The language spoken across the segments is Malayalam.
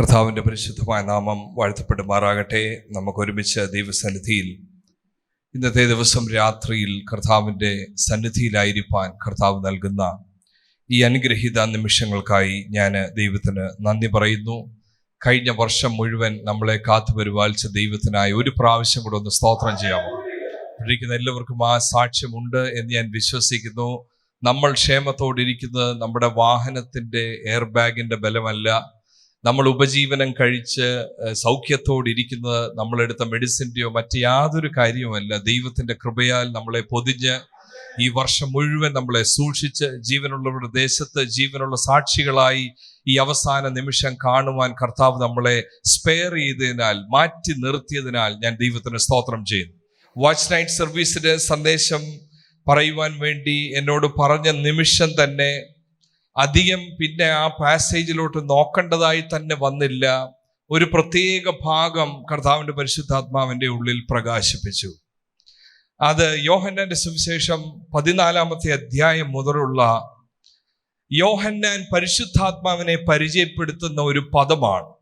കർത്താവിന്റെ പരിശുദ്ധമായ നാമം വാഴ്ത്തപ്പെടുമാറാകട്ടെ. നമുക്കൊരുമിച്ച് ദൈവസന്നിധിയിൽ ഇന്നത്തെ ദിവസം രാത്രിയിൽ കർത്താവിന്റെ സന്നിധിയിലായിരിക്കാൻ കർത്താവ് നൽകുന്ന ഈ അനുഗ്രഹീത നിമിഷങ്ങൾക്കായി ഞാൻ ദൈവത്തിന് നന്ദി പറയുന്നു. കഴിഞ്ഞ വർഷം മുഴുവൻ നമ്മളെ കാത്തു പരിപാലിച്ച ദൈവത്തിനായി ഒരു പ്രാവശ്യം കൂടെ ഒന്ന് സ്തോത്രം ചെയ്യാമോ? ഇരിക്കുന്ന എല്ലാവർക്കും ആ സാക്ഷ്യമുണ്ട് എന്ന് ഞാൻ വിശ്വസിക്കുന്നു. നമ്മൾ ക്ഷേമത്തോടിരിക്കുന്നത് നമ്മുടെ വാഹനത്തിന്റെ എയർ ബാഗിന്റെ ബലമല്ല. നമ്മൾ ഉപജീവനം കഴിച്ച് സൗഖ്യത്തോടെ ഇരിക്കുന്നത് നമ്മളെടുത്ത മെഡിസിന്റെയോ മറ്റ് യാതൊരു കാര്യവുമല്ല. ദൈവത്തിന്റെ കൃപയാൽ നമ്മളെ പൊതിഞ്ഞ് ഈ വർഷം മുഴുവൻ നമ്മളെ സൂക്ഷിച്ച് ജീവനുള്ളവരുടെ ദേശത്ത് ജീവനുള്ള സാക്ഷികളായി ഈ അവസാന നിമിഷം കാണുവാൻ കർത്താവ് നമ്മളെ സ്പെയർ ചെയ്തതിനാൽ മാറ്റി നിർത്തിയതിനാൽ ഞാൻ ദൈവത്തിന് സ്തോത്രം ചെയ്യുന്നു. വാച്ച് നൈറ്റ് സർവീസിന്റെ സന്ദേശം പറയുവാൻ വേണ്ടി എന്നോട് പറഞ്ഞ നിമിഷം തന്നെ അധികം പിന്നെ ആ പാസേജിലോട്ട് നോക്കേണ്ടതായി തന്നെ വന്നില്ല. ഒരു പ്രത്യേക ഭാഗം കർത്താവിന്റെ പരിശുദ്ധാത്മാവിന്റെ ഉള്ളിൽ പ്രകാശിപ്പിച്ചു. അത് യോഹന്നാന്റെ സുവിശേഷം പതിനാലാമത്തെ അധ്യായം മുതലുള്ള യോഹന്നാൻ പരിശുദ്ധാത്മാവിനെ പരിചയപ്പെടുത്തുന്ന ഒരു പദമാണ്.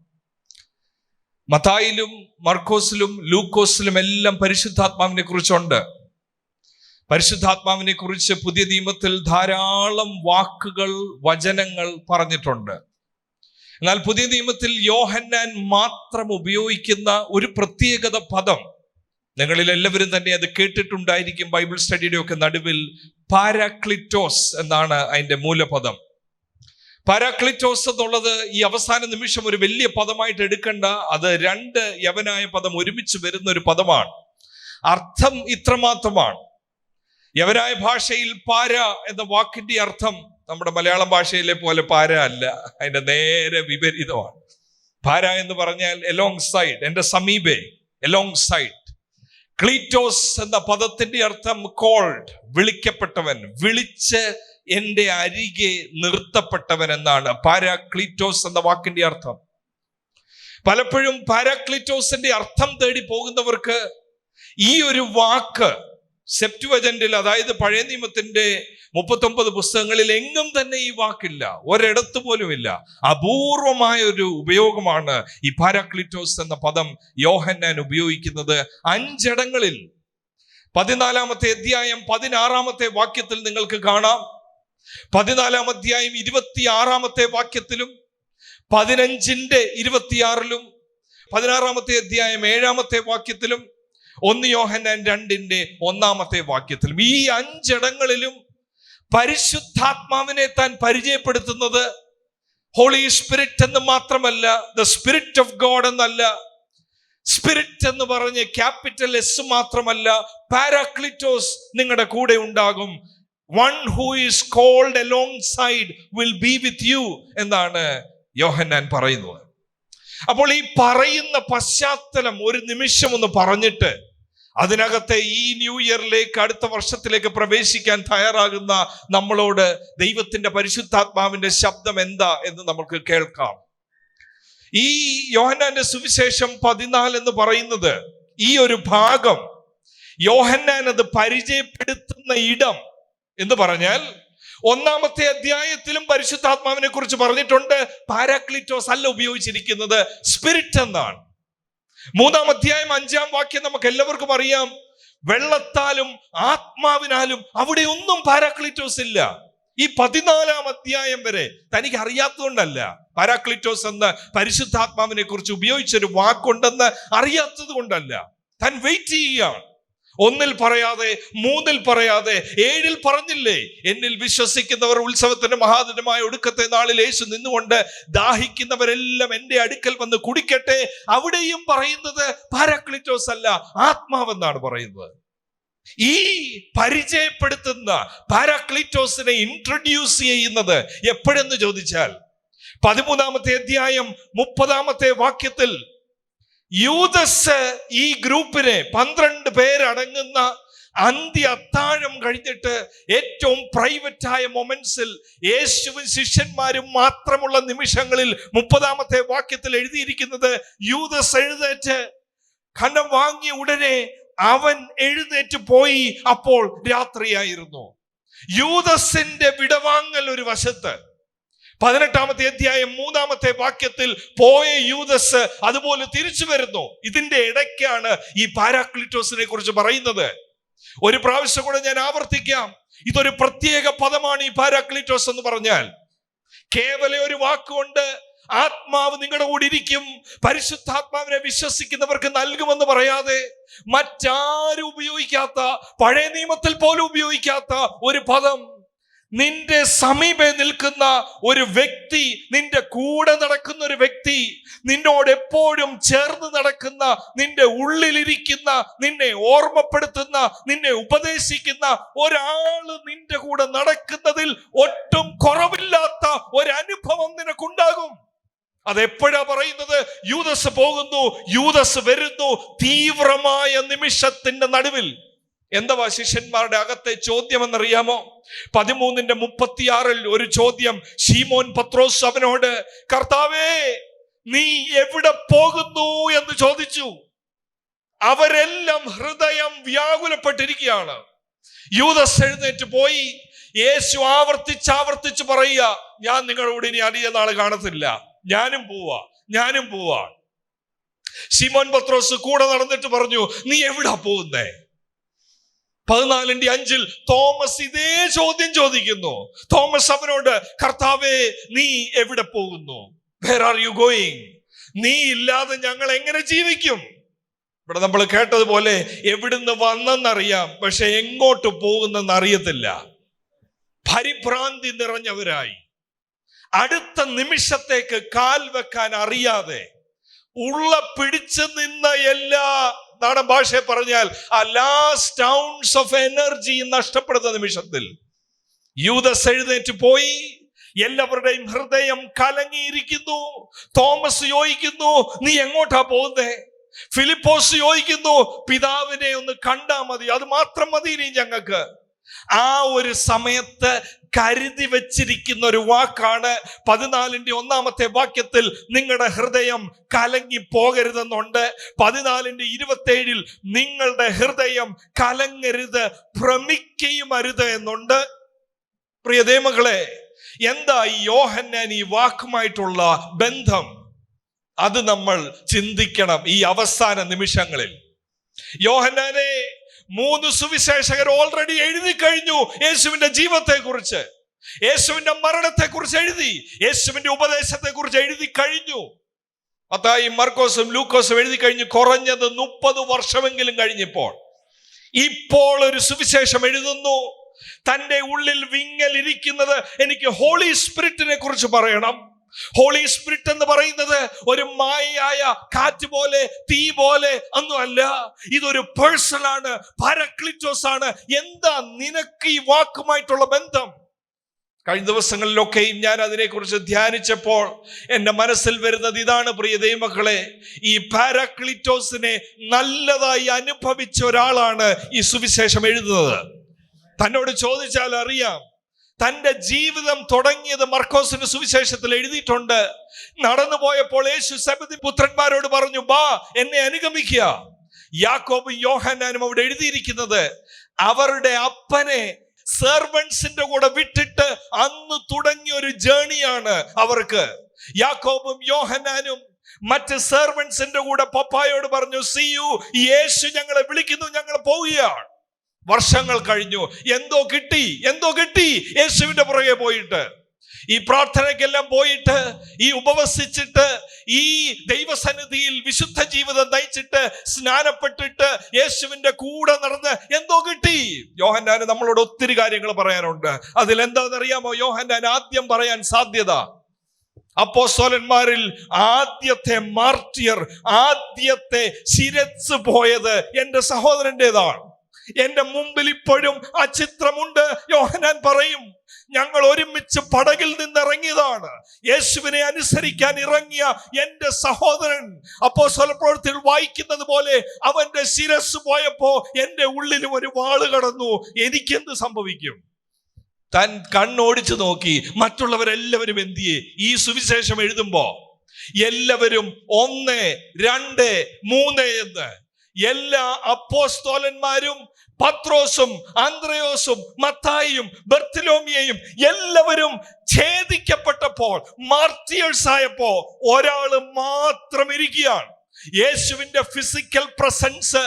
മത്തായിലും മർക്കോസിലും ലൂക്കോസിലും എല്ലാം പരിശുദ്ധാത്മാവിനെ കുറിച്ചുണ്ട്. പരിശുദ്ധാത്മാവിനെ കുറിച്ച് പുതിയ നിയമത്തിൽ ധാരാളം വാക്കുകൾ വചനങ്ങൾ പറഞ്ഞിട്ടുണ്ട്. എന്നാൽ പുതിയ നിയമത്തിൽ യോഹന്നാൻ മാത്രം ഉപയോഗിക്കുന്ന ഒരു പ്രത്യേകത പദം. നിങ്ങളിൽ എല്ലാവരും തന്നെ അത് കേട്ടിട്ടുണ്ടായിരിക്കും ബൈബിൾ സ്റ്റഡിയുടെ ഒക്കെ നടുവിൽ. പാരാക്ലിറ്റോസ് എന്നാണ് അതിന്റെ മൂലപദം. പാരാക്ലിറ്റോസ് എന്നുള്ളത് ഈ അവസാന നിമിഷം ഒരു വലിയ പദമായിട്ട് എടുക്കണ്ട അത് രണ്ട് യവനായ പദം ഒരുമിച്ച് വരുന്ന ഒരു പദമാണ്. അർത്ഥം ഇത്രമാത്രമാണ്. യവനായ ഭാഷയിൽ പാര എന്ന വാക്കിന്റെ അർത്ഥം നമ്മുടെ മലയാളം ഭാഷയിലെ പോലെ പാര അല്ല. അതിന്റെ നേരെ വിപരീതമാണ്. പാര എന്ന് പറഞ്ഞാൽ എലോങ് സൈഡ് എന്റെ സമീപേ എലോങ് സൈഡ് ക്ലീറ്റോസ് എന്ന പദത്തിന്റെ അർത്ഥം കോൾഡ് വിളിക്കപ്പെട്ടവൻ വിളിച്ച് എന്റെ അരികെ നിർത്തപ്പെട്ടവൻ എന്നാണ് പാരാക്ലീറ്റോസ് എന്ന വാക്കിന്റെ അർത്ഥം. പലപ്പോഴും പാരാക്ലീറ്റോസിന്റെ അർത്ഥം തേടി പോകുന്നവർക്ക് ഈ ഒരു വാക്ക് സെപ്റ്റുവജന്റിൽ അതായത് പഴയ നിയമത്തിന്റെ മുപ്പത്തൊമ്പത് പുസ്തകങ്ങളിൽ എങ്ങും തന്നെ ഈ വാക്കില്ല ഒരിടത്ത് പോലുമില്ല. അപൂർവമായ ഒരു ഉപയോഗമാണ് ഈ പാരാക്ലിറ്റോസ് എന്ന പദം യോഹന്നാൻ ഉപയോഗിക്കുന്നത്. അഞ്ചിടങ്ങളിൽ പതിനാലാമത്തെ അധ്യായം പതിനാറാമത്തെ വാക്യത്തിൽ നിങ്ങൾക്ക് കാണാം. പതിനാലാം അധ്യായം ഇരുപത്തിയാറാമത്തെ വാക്യത്തിലും പതിനഞ്ചിന്റെ ഇരുപത്തിയാറിലും പതിനാറാമത്തെ അധ്യായം ഏഴാമത്തെ വാക്യത്തിലും ഒന്ന് യോഹന്നാൻ രണ്ടിന്റെ ഒന്നാമത്തെ വാക്യത്തിലും ഈ അഞ്ചിടങ്ങളിലും പരിശുദ്ധാത്മാവിനെ താൻ പരിചയപ്പെടുത്തുന്നത് ഹോളി സ്പിരിറ്റ് എന്ന് മാത്രമല്ല ദ സ്പിരിറ്റ് ഓഫ് ഗോഡ് എന്നല്ല. സ്പിരിറ്റ് എന്ന് പറഞ്ഞ് ക്യാപിറ്റൽ എസ് മാത്രമല്ല പാരാക്ലിറ്റോസ് നിങ്ങളുടെ കൂടെ ഉണ്ടാകും. One who is called alongside will be with you എന്നാണ് യോഹന്നാൻ പറയുന്നത്. അപ്പോൾ ഈ പറയുന്ന പശ്ചാത്തലം ഒരു നിമിഷം ഒന്ന് പറഞ്ഞിട്ട് അതിനകത്തെ ഈ ന്യൂ ഇയറിലേക്ക് അടുത്ത വർഷത്തിലേക്ക് പ്രവേശിക്കാൻ തയ്യാറാകുന്ന നമ്മളോട് ദൈവത്തിന്റെ പരിശുദ്ധാത്മാവിന്റെ ശബ്ദം എന്താ എന്ന് നമുക്ക് കേൾക്കാം. ഈ യോഹന്നാന്റെ സുവിശേഷം പതിനാല് എന്ന് പറയുന്നത് ഈ ഒരു ഭാഗം യോഹന്നാൻ അത് പരിചയപ്പെടുത്തുന്ന ഇടം എന്ന് പറഞ്ഞാൽ ഒന്നാമത്തെ അധ്യായത്തിലും പരിശുദ്ധാത്മാവിനെ കുറിച്ച് പറഞ്ഞിട്ടുണ്ട്. പാരാക്ലിറ്റോസ് അല്ല ഉപയോഗിച്ചിരിക്കുന്നത്. സ്പിരിറ്റ് എന്നാണ്. മൂന്നാം അധ്യായം അഞ്ചാം വാക്യം നമുക്ക് എല്ലാവർക്കും അറിയാം. വെള്ളത്താലും ആത്മാവിനാലും അവിടെ ഒന്നും പാരാക്ലിറ്റോസ് ഇല്ല. ഈ പതിനാലാം അധ്യായം വരെ തനിക്ക് അറിയാത്തതുകൊണ്ടല്ല പാരാക്ലിറ്റോസ് എന്ന് പരിശുദ്ധാത്മാവിനെ കുറിച്ച് ഉപയോഗിച്ചൊരു വാക്കുണ്ടെന്ന് അറിയാത്തത് കൊണ്ടല്ല താൻ വെയിറ്റ് ചെയ്യുകയാണ്. ഒന്നിൽ പറയാതെ മൂന്നിൽ പറയാതെ ഏഴിൽ പറഞ്ഞില്ലേ? എന്നിൽ വിശ്വസിക്കുന്നവർ ഉത്സവത്തിന്റെ മഹാദിനമായ ഒടുക്കത്തെ നാളിൽ യേശു നിന്നുകൊണ്ട് ദാഹിക്കുന്നവരെല്ലാം എന്റെ അടുക്കൽ വന്ന് കുടിക്കട്ടെ. അവിടെയും പറയുന്നത് പാരക്ലിറ്റോസ് അല്ല ആത്മാവെന്നാണ് പറയുന്നത്. ഈ പരിചയപ്പെടുത്തുന്ന പാരാക്ലിറ്റോസിനെ ഇൻട്രൊഡ്യൂസ് ചെയ്യുന്നത് എപ്പോഴെന്ന് ചോദിച്ചാൽ പതിമൂന്നാമത്തെ അധ്യായം മുപ്പതാമത്തെ വാക്യത്തിൽ യൂതസ് ഈ ഗ്രൂപ്പിനെ പന്ത്രണ്ട് പേരടങ്ങുന്ന അന്ത്യ അത്താഴം കഴിഞ്ഞിട്ട് ഏറ്റവും പ്രൈവറ്റ് ആയ മൊമെന്റ്സിൽ യേശുവും ശിഷ്യന്മാരും മാത്രമുള്ള നിമിഷങ്ങളിൽ മുപ്പതാമത്തെ വാക്യത്തിൽ എഴുതിയിരിക്കുന്നത് യൂതസ് എഴുന്നേറ്റ് ഖനം വാങ്ങിയ ഉടനെ അവൻ എഴുന്നേറ്റ് പോയി അപ്പോൾ രാത്രിയായിരുന്നു. യൂതസിന്റെ വിടവാങ്ങൽ ഒരു വശത്ത് പതിനെട്ടാമത്തെ അധ്യായം മൂന്നാമത്തെ വാക്യത്തിൽ പോയ യൂതസ് അതുപോലെ തിരിച്ചു വരുന്നു. ഇതിന്റെ ഇടയ്ക്കാണ് ഈ പാരാക്ലിറ്റോസിനെ കുറിച്ച് പറയുന്നത്. ഒരു പ്രാവശ്യം കൂടെ ഞാൻ ആവർത്തിക്കാം. ഇതൊരു പ്രത്യേക പദമാണ് ഈ പാരാക്ലിറ്റോസ് എന്ന് പറഞ്ഞാൽ. കേവല ഒരു വാക്കുകൊണ്ട് ആത്മാവ് നിങ്ങളുടെ കൂടെ ഇരിക്കും. പരിശുദ്ധാത്മാവിനെ വിശ്വസിക്കുന്നവർക്ക് നൽകുമെന്ന് പറയാതെ മറ്റാരും ഉപയോഗിക്കാത്ത പഴയ നിയമത്തിൽ പോലും ഉപയോഗിക്കാത്ത ഒരു പദം. നിന്റെ സമീപെ നിൽക്കുന്ന ഒരു വ്യക്തി നിന്റെ കൂടെ നടക്കുന്ന ഒരു വ്യക്തി നിന്നോട് എപ്പോഴും ചേർന്ന് നടക്കുന്ന നിന്റെ ഉള്ളിലിരിക്കുന്ന നിന്നെ ഓർമ്മപ്പെടുത്തുന്ന നിന്നെ ഉപദേശിക്കുന്ന ഒരാൾ നിന്റെ കൂടെ നടക്കുന്നതിൽ ഒട്ടും കുറവില്ലാത്ത ഒരു അനുഭവം നിനക്കുണ്ടാകും. അതെപ്പോഴാ പറയുന്നത്? യൂതസ് പോകുന്നു യൂതസ് വരുന്നു തീവ്രമായ നിമിഷത്തിന്റെ നടുവിൽ. എന്താ ശിഷ്യന്മാരുടെ അകത്തെ ചോദ്യം എന്നറിയാമോ പതിമൂന്നിന്റെ മുപ്പത്തിയാറിൽ ഒരു ചോദ്യം ഷീമോൻ പത്രോസ് അവനോട് കർത്താവേ നീ എവിടെ പോകുന്നു? എന്ന് ചോദിച്ചു. അവരെല്ലാം ഹൃദയം വ്യാകുലപ്പെട്ടിരിക്കുകയാണ്. യൂതസ് എഴുന്നേറ്റ് പോയി യേശു ആവർത്തിച്ച് ആവർത്തിച്ച് പറയുക ഞാൻ നിങ്ങളോട് ഇനി അധിക നാൾ കാണത്തില്ല. ഞാനും പോവാ ഞാനും പോവാ. ശിമോൻ പത്രോസ് കൂടെ നടന്നിട്ട് പറഞ്ഞു നീ എവിടാ പോകുന്നേ? പതിനാലിന്റെ അഞ്ചിൽ തോമസ് ഇതേ ചോദ്യം ചോദിക്കുന്നു. തോമസ് അവനോട് കർത്താവേ നീ എവിടെ പോകുന്നു? വേർ ആർ യു ഗോയിങ് നീ ഇല്ലാതെ ഞങ്ങൾ എങ്ങനെ ജീവിക്കും? ഇവിടെ നമ്മൾ കേട്ടതുപോലെ എവിടുന്ന് വന്നെന്നറിയാം പക്ഷെ എങ്ങോട്ട് പോകുന്നെന്ന് അറിയത്തില്ല പരിഭ്രാന്തി നിറഞ്ഞവരായി. അടുത്ത നിമിഷത്തേക്ക് കാൽ വെക്കാൻ അറിയാതെ ഉള്ള പിടിച്ചു നിന്ന എല്ലാ നാടൻ ഭാഷയെ പറഞ്ഞാൽ ആ ലാസ്റ്റ് ഔൺസ് ഓഫ് എനർജി നഷ്ടപ്പെടുന്ന നിമിഷത്തിൽ യൂതസ് എഴുന്നേറ്റ് പോയി എല്ലാവരുടെയും ഹൃദയം കലങ്ങിയിരിക്കുന്നു. തോമസ് യോജിക്കുന്നു നീ എങ്ങോട്ടാ പോകുന്നേ? ഫിലിപ്പോസ് യോജിക്കുന്നു പിതാവിനെ ഒന്ന് കണ്ടാ മതി അത് മാത്രം മതി ഇനി ഞങ്ങൾക്ക്. ആ ഒരു സമയത്ത് കരുതി വച്ചിരിക്കുന്ന ഒരു വാക്കാണ് പതിനാലിന്റെ ഒന്നാമത്തെ വാക്യത്തിൽ നിങ്ങളുടെ ഹൃദയം കലങ്ങി പോകരുതെന്നുണ്ട്. പതിനാലിന്റെ ഇരുപത്തേഴിൽ നിങ്ങളുടെ ഹൃദയം കലങ്ങരുത് ഭ്രമിക്കുകയും അരുത് എന്നുണ്ട്. പ്രിയ മകളെ എന്താ ഈ യോഹന്നാൻ ഈ വാക്കുമായിട്ടുള്ള ബന്ധം? അത് നമ്മൾ ചിന്തിക്കണം ഈ അവസാന നിമിഷങ്ങളിൽ. യോഹന്നാനെ മൂന്ന് സുവിശേഷകർ ഓൾറെഡി എഴുതി കഴിഞ്ഞു യേശുവിന്റെ ജീവത്തെ കുറിച്ച് യേശുവിന്റെ മരണത്തെ കുറിച്ച് എഴുതി യേശുവിന്റെ ഉപദേശത്തെ കുറിച്ച് എഴുതി കഴിഞ്ഞു. അതായി മർക്കോസും ലൂക്കോസും എഴുതി കഴിഞ്ഞു കുറഞ്ഞത് മുപ്പത് വർഷമെങ്കിലും കഴിഞ്ഞപ്പോൾ. ഇപ്പോൾ ഒരു സുവിശേഷം എഴുതുന്നു. തന്റെ ഉള്ളിൽ വിങ്ങൽ ഇരിക്കുന്നത് എനിക്ക് ഹോളി സ്പിരിറ്റിനെ കുറിച്ച് പറയണം. ഹോളി സ്പിരിറ്റ് എന്ന് പറയുന്നത് ഒരു മായയായ കാറ്റ് പോലെ തീ പോലെ ഒന്നുമല്ല ഇതൊരു പേഴ്സൺ ആണ് പാരക്ലിറ്റോസ് ആണ്. എന്താ നിനക്ക് ഈ വാക്കുമായിട്ടുള്ള ബന്ധം? കഴിഞ്ഞ ദിവസങ്ങളിലൊക്കെയും ഞാൻ അതിനെക്കുറിച്ച് ധ്യാനിച്ചപ്പോൾ എന്റെ മനസ്സിൽ വരുന്നത് ഇതാണ് പ്രിയ ദൈവമക്കളെ. ഈ പാരാക്ലിറ്റോസിനെ നല്ലതായി അനുഭവിച്ച ഒരാളാണ് ഈ സുവിശേഷം എഴുതുന്നത്. തന്നോട് ചോദിച്ചാൽ അറിയാം തന്റെ ജീവിതം തുടങ്ങിയത് മർക്കോസിന്റെ സുവിശേഷത്തിൽ എഴുതിയിട്ടുണ്ട്. നടന്നു പോയപ്പോൾ യേശു സബതി പുത്രന്മാരോട് പറഞ്ഞു ബാ എന്നെ അനുഗമിക്കുക. യാക്കോബും യോഹന്നാനും അവിടെ എഴുതിയിരിക്കുന്നത് അവരുടെ അപ്പനെ സെർവൻസിന്റെ കൂടെ വിട്ടിട്ട് അന്ന് തുടങ്ങിയ ഒരു ജേണിയാണ് അവർക്ക്. യാക്കോബും യോഹന്നാനും മറ്റ് സെർവൻസിന്റെ കൂടെ പപ്പായോട് പറഞ്ഞു സി യു യേശു ഞങ്ങളെ വിളിക്കുന്നു ഞങ്ങൾ പോവുകയാണ്. വർഷങ്ങൾ കഴിഞ്ഞു. എന്തോ കിട്ടി എന്തോ കിട്ടി. യേശുവിന്റെ പുറകെ പോയിട്ട്. ഈ പ്രാർത്ഥനയ്ക്കെല്ലാം പോയിട്ട് ഈ ഉപവസിച്ചിട്ട് ഈ ദൈവസന്നിധിയിൽ വിശുദ്ധ ജീവിതം നയിച്ചിട്ട് സ്നാനപ്പെട്ടിട്ട് യേശുവിന്റെ കൂടെ നടന്ന് എന്തോ കിട്ടി. യോഹന്നാന് നമ്മളോട് ഒത്തിരി കാര്യങ്ങൾ പറയാനുണ്ട്. അതിൽ എന്താണെന്നറിയാമോ? യോഹന്നാൻ ആദ്യം പറയാൻ സാധ്യത. അപ്പോസ്തോലന്മാരിൽ ആദ്യത്തെ മാർട്ടിയർ ആദ്യത്തെ ശിരസ് പോയത് എന്റെ സഹോദരന്റെതാണ്. എന്റെ മുമ്പിൽ ഇപ്പോഴും ആ ചിത്രമുണ്ട്. യോഹനാൻ പറയും ഞങ്ങൾ ഒരുമിച്ച് പടകിൽ നിന്ന് ഇറങ്ങിയതാണ് യേശുവിനെ അനുസരിക്കാൻ ഇറങ്ങിയ എന്റെ സഹോദരൻ അപ്പോ സ്വലപ്രവൃത്തിയിൽ വായിക്കുന്നത് പോലെ അവന്റെ ശിരസ് പോയപ്പോ എന്റെ ഉള്ളിലും ഒരു വാൾ കടന്നു. എനിക്കെന്ത് സംഭവിക്കും? താൻ കണ്ണോടിച്ചു നോക്കി മറ്റുള്ളവരെല്ലാവരും എന്തിയെ? ഈ സുവിശേഷം എഴുതുമ്പോ എല്ലാവരും ഒന്ന് രണ്ട് മൂന്ന് എന്ന്. എല്ലാ അപ്പോസ്തോലന്മാരും പത്രോസും ആന്ത്രയോസും മത്തായിയും ബർത്തിലോമിയയും എല്ലാവരും ഛേദിക്കപ്പെട്ടപ്പോൾ മാർട്ടിയേഴ്സ് ആയപ്പോ ഒരാൾ മാത്രം ഇരിക്കുകയാണ്. യേശുവിന്റെ ഫിസിക്കൽ പ്രസൻസ്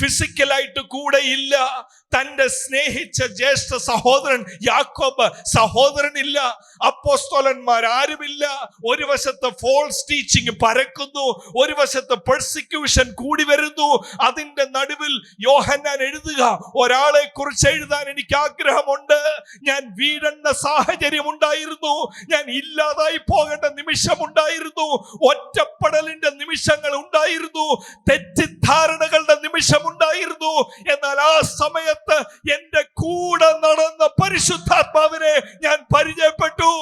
ഫിസിക്കലായിട്ട് കൂടെ ഇല്ല തന്റെ സ്നേഹിച്ച ജ്യേഷ്ഠ സഹോദരൻ യാക്കോബ് സഹോദരനില്ല. അപ്പോസ്തോലന്മാർ ആരുമില്ല. ഒരു വശത്ത് ഫോൾസ് ടീച്ചിങ് പരക്കുന്നു. ഒരു വശത്ത് പെർസിക്യൂഷൻ കൂടി വരുന്നു. അതിന്റെ നടുവിൽ യോഹന്നാൻ എഴുതുക ഒരാളെ കുറിച്ച് എഴുതാൻ എനിക്ക് ആഗ്രഹമുണ്ട്. ഞാൻ വീഴേണ്ട സാഹചര്യം ഉണ്ടായിരുന്നു. ഞാൻ ഇല്ലാതായി പോകേണ്ട നിമിഷമുണ്ടായിരുന്നു ഒറ്റപ്പെടലിന്റെ നിമിഷങ്ങൾ ഉണ്ടായിരുന്നു. തെറ്റിദ്ധാരണകളുടെ നിമിഷമുണ്ടായിരുന്നു എന്നാൽ ആ സമയത്ത് എന്റെ കൂടെ നടന്ന പരിശുദ്ധാത്മാവിനെ ഞാൻ പരിചയപ്പെട്ടു.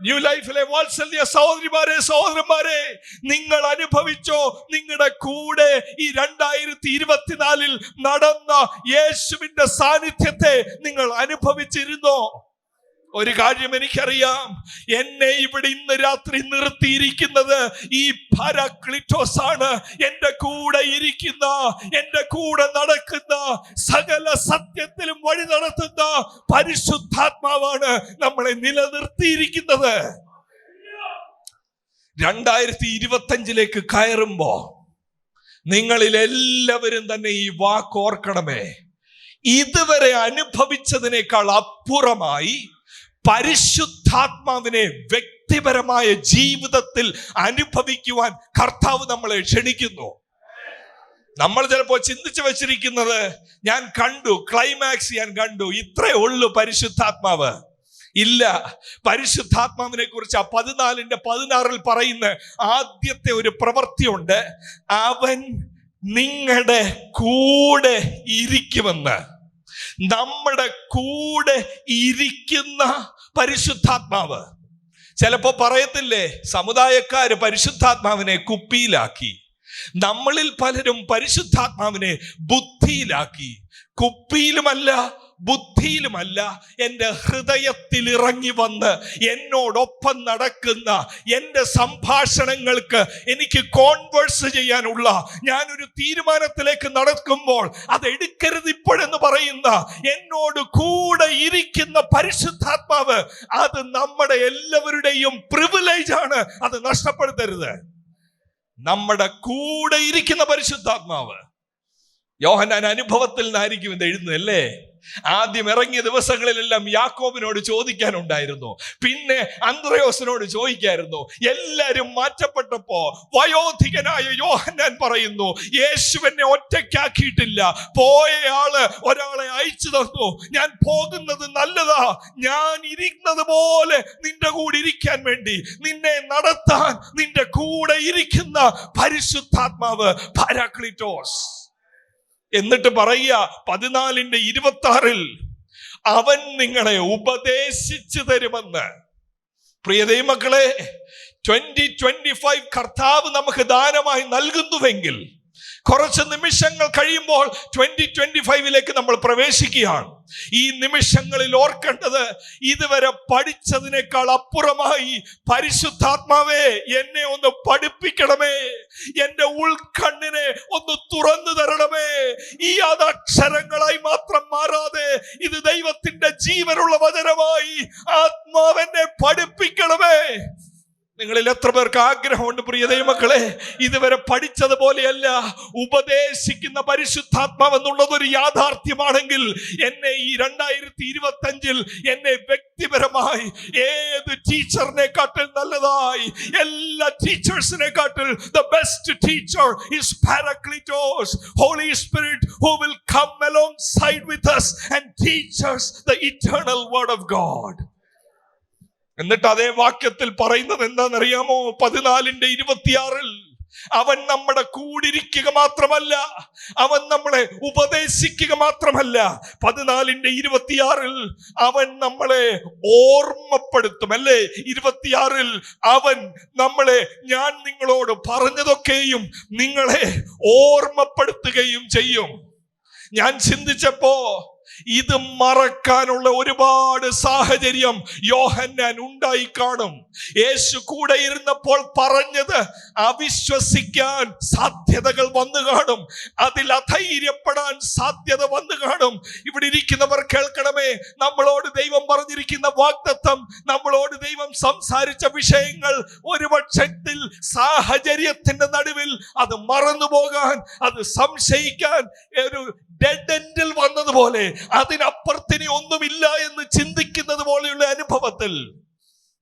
ന്യൂ ലൈഫിലെ വാത്സല്യ സഹോദരിമാരെ സഹോദരന്മാരെ നിങ്ങൾ അനുഭവിച്ചോ നിങ്ങളുടെ കൂടെ ഈ രണ്ടായിരത്തി ഇരുപത്തിനാലിൽ നടന്ന യേശുവിന്റെ സാന്നിധ്യത്തെ നിങ്ങൾ അനുഭവിച്ചിരുന്നോ? ഒരു കാര്യം എനിക്കറിയാം. എന്നെ ഇവിടെ ഇന്ന് രാത്രി നിർത്തിയിരിക്കുന്നത് ഈ പരക്ലിറ്റോസ് ആണ്. എന്റെ കൂടെ ഇരിക്കുന്ന എന്റെ കൂടെ നടക്കുന്ന സകല സത്യത്തിലും വഴി നടത്തുന്ന പരിശുദ്ധാത്മാവാണ് നമ്മളെ നിലനിർത്തിയിരിക്കുന്നത്. രണ്ടായിരത്തി ഇരുപത്തഞ്ചിലേക്ക് കയറുമ്പോ നിങ്ങളിൽ എല്ലാവരും തന്നെ ഈ വാക്ക് ഓർക്കണമേ. ഇതുവരെ അനുഭവിച്ചതിനേക്കാൾ അപ്പുറമായി പരിശുദ്ധാത്മാവിനെ വ്യക്തിപരമായ ജീവിതത്തിൽ അനുഭവിക്കുവാൻ കർത്താവ് നമ്മളെ ക്ഷണിക്കുന്നു. നമ്മൾ ചിലപ്പോൾ ചിന്തിച്ചു വെച്ചിരിക്കുന്നത് ഞാൻ കണ്ടു ക്ലൈമാക്സ് ഞാൻ കണ്ടു ഇത്രേ ഉള്ളൂ പരിശുദ്ധാത്മാവ്. ഇല്ല പരിശുദ്ധാത്മാവിനെ കുറിച്ച് ആ പതിനാലിന്റെ പതിനാറിൽ പറയുന്ന ആദ്യത്തെ ഒരു പ്രവൃത്തിയുണ്ട് അവൻ നിങ്ങളുടെ കൂടെ ഇരിക്കുമെന്ന്. നമ്മുടെ കൂടെ ഇരിക്കുന്ന പരിശുദ്ധാത്മാവ്. ചിലപ്പോ പറയത്തില്ലേ സമുദായക്കാർ പരിശുദ്ധാത്മാവിനെ കുപ്പിയിലാക്കി. നമ്മളിൽ പലരും പരിശുദ്ധാത്മാവിനെ ബുദ്ധിയിലാക്കി. കുപ്പിയിലുമല്ല ബുദ്ധിയിലുമല്ല എന്റെ ഹൃദയത്തിൽ ഇറങ്ങി വന്ന് എന്നോടൊപ്പം നടക്കുന്ന എന്റെ സംഭാഷണങ്ങൾക്ക് എനിക്ക് കോൺവേഴ്സ് ചെയ്യാനുള്ള ഞാനൊരു തീരുമാനത്തിലേക്ക് നടക്കുമ്പോൾ അത് എടുക്കരുത് ഇപ്പോഴെന്ന് പറയുന്ന എന്നോട് കൂടെ ഇരിക്കുന്ന പരിശുദ്ധാത്മാവ് അത് നമ്മുടെ എല്ലാവരുടെയും പ്രിവിലേജ് ആണ്. അത് നഷ്ടപ്പെടുത്തരുത്. നമ്മുടെ കൂടെ ഇരിക്കുന്ന പരിശുദ്ധാത്മാവ്. യോഹനാൻ അനുഭവത്തിൽ നിന്നായിരിക്കും ഇത് എഴുതുന്നത് അല്ലേ? ആദ്യം ഇറങ്ങിയ ദിവസങ്ങളിലെല്ലാം യാക്കോബിനോട് ചോദിക്കാനുണ്ടായിരുന്നു. പിന്നെ അന്ത്രയോസിനോട് ചോദിക്കായിരുന്നു. എല്ലാരും മാറ്റപ്പെട്ടപ്പോ വയോധികനായ യോഹന്നാൻ പറയുന്നു യേശുവിനെ ഒറ്റയ്ക്കാക്കിയിട്ടില്ല. പോയ ആൾ ഒരാളെ അയച്ചു തന്നു. ഞാൻ പോകുന്നത് നല്ലതാ. ഞാൻ ഇരിക്കുന്നത് പോലെ നിന്റെ കൂടെ ഇരിക്കാൻ വേണ്ടി. നിന്നെ നടത്താൻ നിന്റെ കൂടെ ഇരിക്കുന്ന പരിശുദ്ധാത്മാവ് പാരാക്ലിറ്റോസ്. എന്നിട്ട് പറയുക പതിനാലിന്റെ ഇരുപത്തി ആറിൽ അവൻ നിങ്ങളെ ഉപദേശിച്ചു തരുമെന്ന്. പ്രിയ ദൈവമക്കളെ ട്വന്റി ട്വന്റി ഫൈവ് കർത്താവ് നമുക്ക് ദാനമായി നൽകുന്നുവെങ്കിൽ കുറച്ച് നിമിഷങ്ങൾ കഴിയുമ്പോൾ ട്വന്റി ട്വന്റി ഫൈവിലേക്ക് നമ്മൾ പ്രവേശിക്കുകയാണ്. ഈ നിമിഷങ്ങളിൽ ഓർക്കേണ്ടത് ഇതുവരെ പഠിച്ചതിനേക്കാൾ അപ്പുറമായി പരിശുദ്ധാത്മാവേ എന്നെ ഒന്ന് പഠിപ്പിക്കണമേ. എന്റെ ഉൾക്കണ്ണിനെ ഒന്ന് തുറന്നു തരണമേ. ഈ അതക്ഷരങ്ങളായി മാത്രം മാറാതെ ഇത് ദൈവത്തിന്റെ ജീവനുള്ള വചനമായി ആത്മാവെന്നെ പഠിപ്പിക്കണമേ. നിങ്ങളിൽ എത്ര പേർക്ക് ആഗ്രഹമുണ്ട് പ്രിയ ദൈവമക്കളെ? ഇതുവരെ പഠിച്ചതുപോലെയല്ല. ഉപദേശിക്കുന്ന പരിശുദ്ധാത്മാവ് എന്നുള്ളത് ഒരു യാഥാർത്ഥ്യമാണെങ്കിൽ എന്നെ ഈ രണ്ടായിരത്തി ഇരുപത്തി അഞ്ചിൽ എന്നെ വ്യക്തിപരമായി ഏത് ടീച്ചറിനെ കാട്ടിൽ നല്ലതായി എല്ലാ ടീച്ചേഴ്സിനെ കാട്ടിൽ the best teacher is പാരക്ലിറ്റോസ് holy spirit who will come alongside with us and teach the eternal word of God. എന്നിട്ട് അതേ വാക്യത്തിൽ പറയുന്നത് എന്താണെന്നറിയാമോ? പതിനാലിന്റെ ഇരുപത്തിയാറിൽ അവൻ നമ്മുടെ കൂടിരിക്കുക മാത്രമല്ല അവൻ നമ്മളെ ഉപദേശിക്കുക മാത്രമല്ല. പതിനാലിന്റെ ഇരുപത്തിയാറിൽ അവൻ നമ്മളെ ഓർമ്മപ്പെടുത്തും. അല്ലേ? ഇരുപത്തിയാറിൽ അവൻ നമ്മളെ ഞാൻ നിങ്ങളോട് പറഞ്ഞതൊക്കെയും നിങ്ങളെ ഓർമ്മപ്പെടുത്തുകയും ചെയ്യും. ഞാൻ ചിന്തിച്ചപ്പോ ഇത് മറക്കാനുള്ള ഒരുപാട് സാഹചര്യം യോഹന്നാൻ ഉണ്ടായി കാണും. യേശു കൂടെ ഇരുന്നപ്പോൾ പറഞ്ഞത് അവിശ്വസിക്കാൻ സാധ്യതകൾ വന്നു കാണും. അതിൽ അധൈര്യപ്പെടാൻ സാധ്യത വന്നു കാണും. ഇവിടെ ഇരിക്കുന്നവർ കേൾക്കണമേ നമ്മളോട് ദൈവം പറഞ്ഞിരിക്കുന്ന വാഗ്ദത്തം നമ്മളോട് ദൈവം സംസാരിച്ച വിഷയങ്ങൾ ഒരു പക്ഷത്തിൽ സാഹചര്യത്തിന്റെ നടുവിൽ അത് മറന്നു പോകാൻ അത് സംശയിക്കാൻ ഒരു ഡെഡ് എൻഡിൽ വന്നതുപോലെ അതിനപ്പുറത്തിനി ഒന്നുമില്ല എന്ന് ചിന്തിക്കുന്നത് പോലെയുള്ള അനുഭവത്തിൽ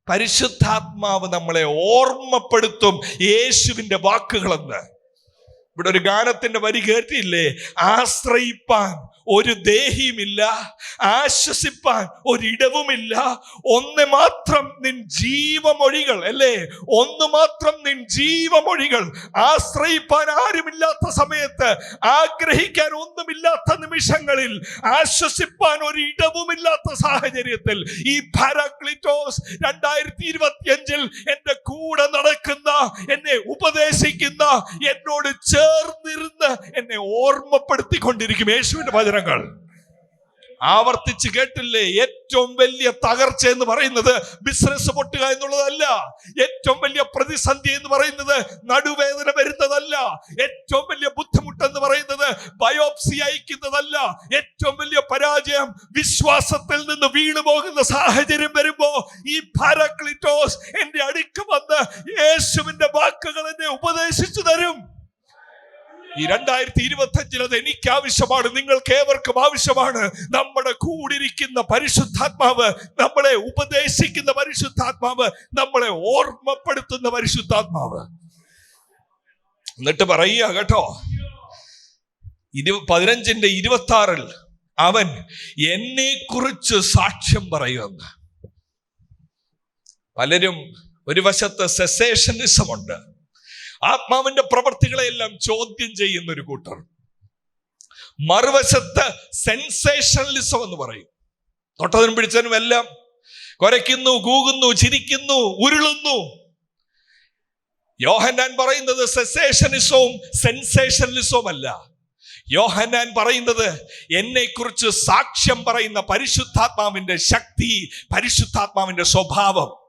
പരിശുദ്ധാത്മാവ് നമ്മളെ ഓർമ്മപ്പെടുത്തും യേശുവിന്റെ വാക്കുകളെന്ന്. ഇവിടെ ഒരു ഗാനത്തിന്റെ വരി കേട്ടില്ലേ? ആശ്രയിപ്പാൻ ഒരു ദേഹിയുമില്ല ആശ്വസിപ്പാൻ ഒരിടവുമില്ല ഒന്ന് മാത്രം നിൻ ജീവമൊഴികൾ അല്ലേ? ഒന്ന് മാത്രം നിൻ ജീവമൊഴികൾ. ആശ്രയിപ്പാൻ ആരുമില്ലാത്ത സമയത്ത് ആഗ്രഹിക്കാൻ ഒന്നുമില്ലാത്ത നിമിഷങ്ങളിൽ ആശ്വസിപ്പാൻ ഒരു ഇടവുമില്ലാത്ത സാഹചര്യത്തിൽ ഈ പാരാക്ലിറ്റോസ് രണ്ടായിരത്തി ഇരുപത്തിയഞ്ചിൽ എന്റെ കൂടെ നടക്കുന്ന എന്നെ ഉപദേശിക്കുന്ന എന്നോട് ചേർന്നിരുന്ന് എന്നെ ഓർമ്മപ്പെടുത്തിക്കൊണ്ടിരിക്കും യേശുവിന്റെ വചനങ്ങൾ. ആവർത്തിച്ച് കേട്ടില്ലേ? ഏറ്റവും വലിയ തകർച്ച എന്ന് പറയുന്നത് ബിസിനസ് പൊട്ടുക എന്നുള്ളതല്ല. ഏറ്റവും വലിയ പ്രതിസന്ധി എന്ന് പറയുന്നത് നടുവേദന വരുന്നതല്ല. ഏറ്റവും വലിയ ബുദ്ധിമുട്ട് എന്ന് പറയുന്നത് ബയോപ്സി അയക്കുന്നതല്ല. ഏറ്റവും വലിയ പരാജയം വിശ്വാസത്തിൽ നിന്ന് വീണു പോകുന്ന സാഹചര്യം വരുമ്പോ ഈ പാരാക്ലിറ്റോസ് എന്റെ അടുക്ക് വന്ന് യേശുവിന്റെ വാക്കുകൾ എന്നെ ഉപദേശിച്ചു തരും. ഈ രണ്ടായിരത്തി ഇരുപത്തി അത് എനിക്ക് ആവശ്യമാണ് നിങ്ങൾക്ക് ഏവർക്കും ആവശ്യമാണ്. നമ്മുടെ കൂടിരിക്കുന്ന പരിശുദ്ധാത്മാവ് നമ്മളെ ഉപദേശിക്കുന്ന പരിശുദ്ധാത്മാവ് നമ്മളെ ഓർമ്മപ്പെടുത്തുന്ന പരിശുദ്ധാത്മാവ്. എന്നിട്ട് പറയുക കേട്ടോ. ഇരു പതിനഞ്ചിന്റെ ഇരുപത്തി ആറിൽ അവൻ എന്നെ കുറിച്ച് സാക്ഷ്യം പറയുമെന്ന് പലരും ഒരു വശത്ത് സെസേഷനിസമുണ്ട് ഉണ്ട് ആത്മാവിന്റെ പ്രവർത്തികളെല്ലാം ചോദ്യം ചെയ്യുന്ന ഒരു കൂട്ടർ. മറുവശത്ത് സെൻസേഷണലിസം എന്ന് പറയും. തൊട്ടതിനും പിടിച്ചതിനും എല്ലാം കുരയ്ക്കുന്നു കൂകുന്നു ചിരിക്കുന്നു ഉരുളുന്നു. യോഹന്നാൻ പറയുന്നത് സെസേഷനിസവും സെൻസേഷനലിസവും അല്ല. യോഹന്നാൻ പറയുന്നത് എന്നെക്കുറിച്ച് സാക്ഷ്യം പറയുന്ന പരിശുദ്ധാത്മാവിന്റെ ശക്തി പരിശുദ്ധാത്മാവിന്റെ സ്വഭാവം.